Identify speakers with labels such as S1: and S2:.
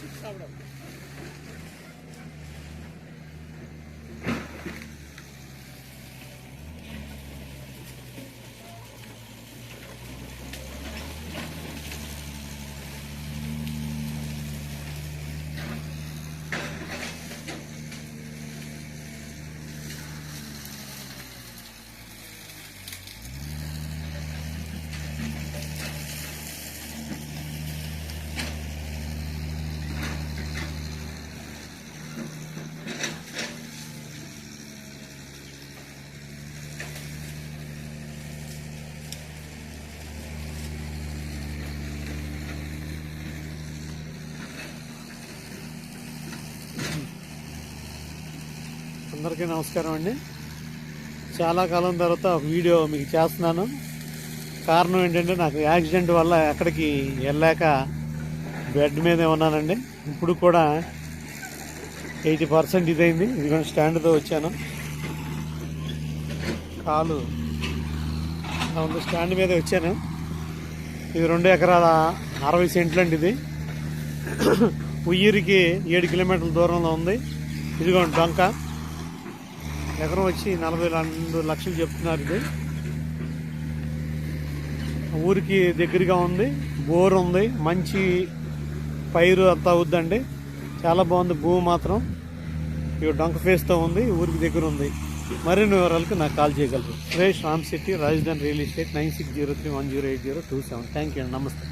S1: Six அவ்வளோ అందరికీ నమస్కారం అండి. చాలా కాలం తర్వాత ఒక వీడియో మీకు చేస్తున్నాను. కారణం ఏంటంటే నాకు యాక్సిడెంట్ వల్ల ఎక్కడికి వెళ్ళాక బెడ్ మీదే ఉన్నానండి. ఇప్పుడు కూడా ఎయిటీ పర్సెంట్ ఇదైంది. ఇదిగో స్టాండ్తో వచ్చాను. కాలు ఉంది స్టాండ్ మీద వచ్చాను. ఇది రెండు ఎకరాల అరవై సెంట్లు అండి ఇది. ఉయ్యూరికి ఏడు కిలోమీటర్ల దూరంలో ఉంది. ఇదిగోండి డొంక ఎకరం వచ్చి నలభై రెండు లక్షలు చెప్తున్నారు ఇది. ఊరికి దగ్గరగా ఉంది బోర్ ఉంది మంచి పైరు అంతా అవుద్దండి. చాలా బాగుంది భూమి మాత్రం. ఇవి డొంక ఫేస్తో ఉంది ఊరికి దగ్గర ఉంది. మరిన్ని వివరాలకు నాకు కాల్ చేయగలరు. Suresh Ram city Rajadhani real estate nine six zero three one zero eight zero two seven. Thank you అండి నమస్తే.